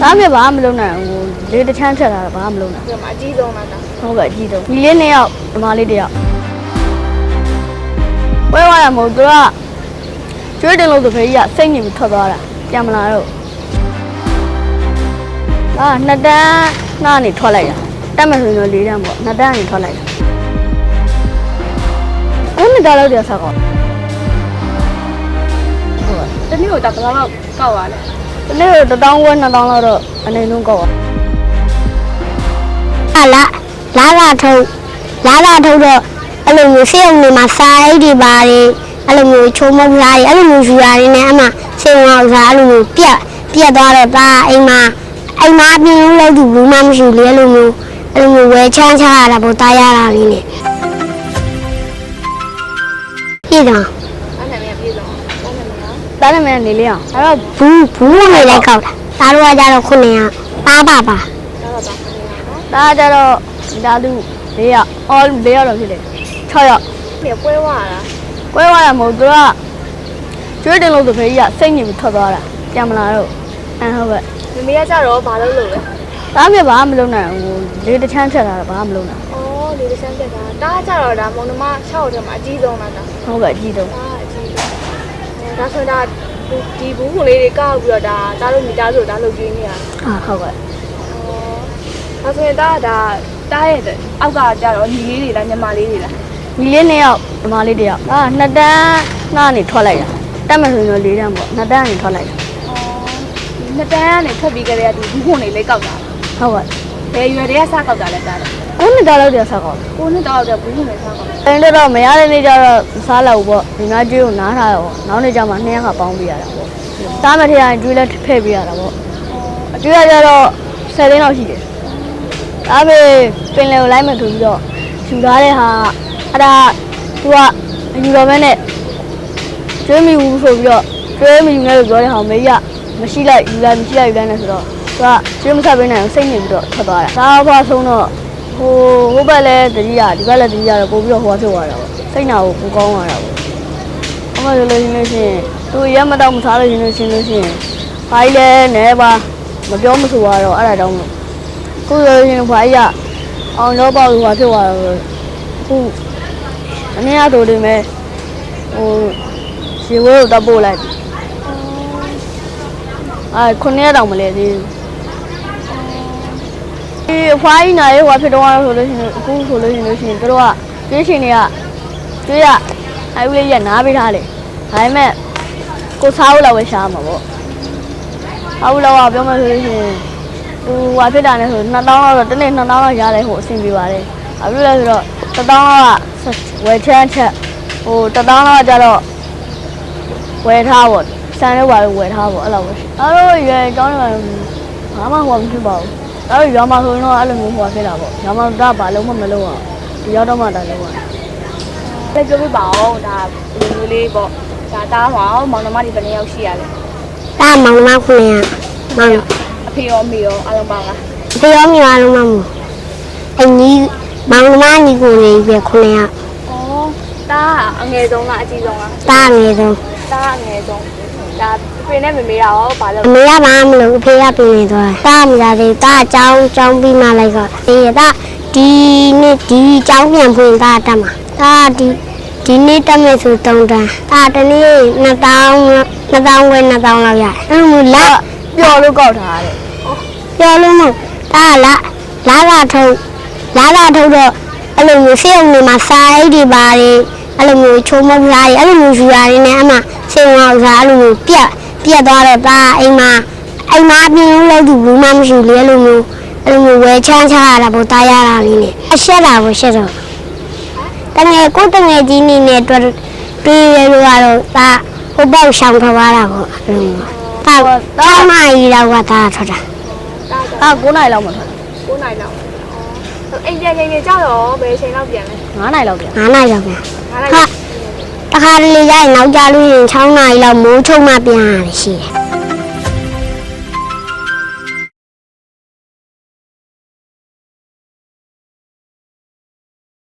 ဒါပေမဲ့ဘာမှမလုပ်နိုင်ဘူးဟိုလေတစ်ချမ်းဖြတ်လာတာဘာမှမလုပ်နိုင်ဒီမှာအကြီးဆုံးလားဒါဟုတ်ကဲ့အကြီးဆုံးဒီလေးနှစ်ယောက်ဒီမလေးတစ်ယောက်ဝဲသွားရမဟုတ်သူကကျွေးတင်လို့ဆိုဖေးကြီးကစိတ်ညစ်ပြီးထွက်သွားတာပြန်မလာတော့အာနှစ်တန်းနားနေထွက်လိုက်တာတက်မယ်ဆိုရင်တော့လေးတန်းပေါ့နှစ်တန်းကနေထွက်လိုက်တာအဲ့နှစ်တန်းလောက်တည်းဆက်ကောဟုတ်ကဲ့တနည်းကိုဒါဘယ်လောက်ကောက်ရလဲ ဒီနေ့တော့1000ဝဲ2000လောက်တော့အနေလုံးကောက်ပါအလားလာလာထုတ်လာလာထုတ်တော့အဲ့လိုမျိုးစေုံနေမှာစာရိတ်တွေပါတယ်အဲ့လိုမျိုးချုံမုံစားတွေအဲ့လိုမျိုးယူရာတွေနဲ့အမှစေုံအောင်စားအဲ့လိုမျိုးပြက်ပြက်သွားတော့ဒါအိမ်မှာအိမ်မှာအပြင်းလို့လောက်သူဘူးမှမရှိလေအဲ့လိုမျိုးအဲ့လိုမျိုးဝဲချမ်းချရတာပေါ့တားရတာလေးနဲ့ပြည်တော့ အဲ့နာမည်ကပြေဆုံးအဲ့နာမည်က တားနေမယ်နေလေးအောင်အဲ့တော့ဘူးဘူးနေလိုက်ခောက်တာဒါတော့ကကြတော့ခုနေရပါပါပါဒါတော့ဒါနာမည်နော်ဒါကြတော့ဒီသားသူ၄ယောက် all ၄ယောက်တော့ဖြစ်တယ်6ယောက်ဒီပွဲဝါလား။ကွဲသွားရမဟုတ်သူကကျွေးတင်လို့ဆိုဖေးကြီးကစိတ်ညစ်ပြီးထွက်သွားတာပြန်မလာတော့အန်ဟုတ်ကဲ့မမေကကြတော့ဘာလုပ်လို့လဲ။ဒါပေမဲ့ဘာမှမလုပ်နိုင်ဘူးဟိုလေတစ်ချမ်းဖြတ်လာတာဘာမှမလုပ်နိုင်အော်ဒီတစ်ဆန်းပြက်တာဒါကကြတော့ဒါမုံနမ6ရောက်တယ်မှာအကြီးဆုံးလားဒါဘူးဟုတ်ကဲ့အကြီးဆုံး ဒါအကြီးဆုံးဒါဆိုဒါဒီဘူးခုလေးတွေကောက်ပြီးတော့ဒါဒါလို့မိသားစုဒါလုပ်ကြည့်နေရအာဟုတ်ကဲ့ဒါဆိုရင်ဒါဒါတားရဲ့အောက်ကကြတော့ညီလေးတွေလားညီမလေးတွေလားဒီလေးနှစ်ယောက်ဒီမလေးတစ်ယောက်အာနှစ်တန်းနားနေထွက်လိုက်တာတက်မယ်ဆိုရင်တော့၄တန်းပေါ့နှစ်တန်းကနေထွက်လိုက်တာအော်နှစ်တန်းကနေထွက်ပြီးကြတဲ့ဒီဘူးခုလေးလေးကောက်တာဟုတ်ကဲ့ဘယ်ရွယ်တွေကစကောက်တာလဲတားတယ် ကိုနှစ်တန်းလောက်တည်းဆက်ကောက်ကိုနှစ်တောက်တဲ့ဘူးခုလေးစကောက်အဲ့ဒါတော့မရတဲ့နေ့ကျတော့မစားလောက်ဘူးပေါ့ဒီနားကျွေးကိုနားထားတော့နောက်နေ့ကျမှနှစ်ယောက်ကပေါင်းပြရတာပေါ့စားမထရရင်ကျွေးလက်ဖဲ့ပြရတာပေါ့အကျွေးရကြတော့10သိန်းလောက်ရှိတယ်ဒါပေပင်လယ်ကိုလိုက်မှထူပြီးတော့ယူထားတဲ့ဟာအဲ့ဒါသူကအယူတော်မဲနဲ့ကျွေးမိဘူးဆိုပြီးတော့ကျွေးမိနေလို့ပြောတဲ့ဟာမေးရမရှိလိုက်ယူလိုက်မရှိလိုက်ယူလိုက်နေဆိုတော့သူကကျွေးမဆက်ပေးနိုင်ဘူးစိတ်နေပြီးတော့ထွက်သွားတာဒါတော့ဆုံးတော့ ဟိုဟိုဘက်လည်းတတိယဒီဘက်လည်းတတိယတော့ပို့ပြီးတော့ဟိုဖြစ်သွားတာပေါ့စိတ်နာကိုပိုကောင်းသွားတာပေါ့အမှဆိုလို့ရှိလို့ရှိရင်သူရက်မတော့မစားလို့ရှိလို့ရှိလို့ရှိရင်ဘာကြီးလဲနဲပါမပြောမဆိုတော့အဲ့ဒါတောင်းလို့ခုဆိုလို့ရှိရင်ဘာကြီးကအောင်တော့ပေါ့ဟိုဟာဖြစ်သွားတော့ခုအနည်းအားတို့တွေမဲ့ဟိုရေဝဲကိုတော့ပို့လိုက်ပြီအဲခုနှစ်ရက်တောင်မလဲသေးဘူး ဒီအဖွားကြီးနာရေးဟိုဖြစ်တော့ဆိုလို့ရှိရင်အခုဆိုလို့ရှိရင်လို့ရှိရင်တို့ကကျွေးရှင်တွေကကျွေးရအဲဦးလေးရနားပေးထားလေဒါပေမဲ့ကိုစားဖို့လောက်ပဲရှားမှာပေါ့အဘူးလောကပြောမှဆိုလို့ရှိရင်ဟိုဟွာဖြစ်တာနဲ့ဆို2000လောက်တော့တစ်နေ့2000လောက်ရတယ်ဟိုအဆင်ပြေပါတယ်အခုလဲဆိုတော့1000လောက်ကဝယ်ချမ်းချက်ဟို1000လောက်ကကြတော့ဝယ်ထားပေါ့စံလေးပါဝယ်ထားပေါ့အဲ့လိုပဲအဲ့လိုရွယ်ကောင်းတယ်ဘာမှဟိုမဖြစ်ပါဘူး အဲ့တော့ရွာမှာဆိုရင်တော့အဲ့လိုမျိုးဟိုဖြစ်တာပေါ့ရွာမှာဒါဘာလုံးမမလုံးအောင်ဒီရောက်တော့မှတာလုံးအောင်လည်းပြောပြပါဦးဒါလူမျိုးလေးပေါ့ဒါတားဟောမောင်နှမတွေဘယ်နှစ်ယောက်ရှိရလဲဒါမောင်နှမခုနေရမောင်အဖေရောအမေရောအားလုံးပါလားဖေရောမြာလုံးမမအညီမောင်နှမညီကိုနေပြီခုနေရဩတားအငယ်ဆုံးလားအကြီးဆုံးလားတာငယ်ဆုံးတားအငယ်ဆုံးဒါ ဖေနဲ့မေမေရောဘာလို့အမေကဘာမလို့အဖေကပြင်နေသွားတာမရသေးတာအကြောင်းကြောင်းပြီးမှလိုက်တော့ဒီကဒီနေ့ဒီကြောင်းပြန်ဖွင့်တာတက်မှာဒါဒီဒီနေ့တက်မယ်ဆိုတုံးတန်းဒါတနေ့2000 2000ဝယ်2000လောက်ရတယ်အဲ့လိုလာပျော်လို့ကောက်ထားတယ်ပြောလို့မဟုတ်ဒါကလာလာလာထုတ်လာလာထုတ်တော့အဲ့လိုမျိုးစေုံနေမှာစာရိတ်တွေပါတယ်အဲ့လိုမျိုးချုံမုံစားတွေအဲ့လိုမျိုးယူရာတွေနဲ့အမှစေုံအောင်စားအဲ့လိုမျိုးပြက် ပြက်သွားတော့ဒါအိမ်မှာအိမ်မှာအပြင်းလို့လောက်သူဘူးမှမရှိလေအဲ့လိုမျိုးအဲ့လိုမျိုးဝဲချမ်းချရတာပေါ့တားရတာလေးနဲ့အရှက်တာပေါ့ရှက်တော့တငယ်ကိုတငယ်ကြီးနေနဲ့တွေ့တွေ့ရလို့ကတော့ဒါဟိုပေါက်ရှောင်ထွက်သွားတာပေါ့အဲ့လိုမျိုးဒါတောင်းမကြီးတော့ကဒါထွက်တာတားကြအာ9နိုင်လောက်မှထွက်9နိုင်လောက်ဩအိမ်ပြန်ချိန်နေကြတော့ဘယ်ချိန်လောက်ပြန်လဲ9နိုင်လောက်ပြန်9နိုင်လောက်ပြန်9နိုင်ဟာ တခါတလေရရင်နောက်ကြလို့ရင်6နိုင်လောက်မိုးချုံမှပြန်ရတယ်ရှိတယ်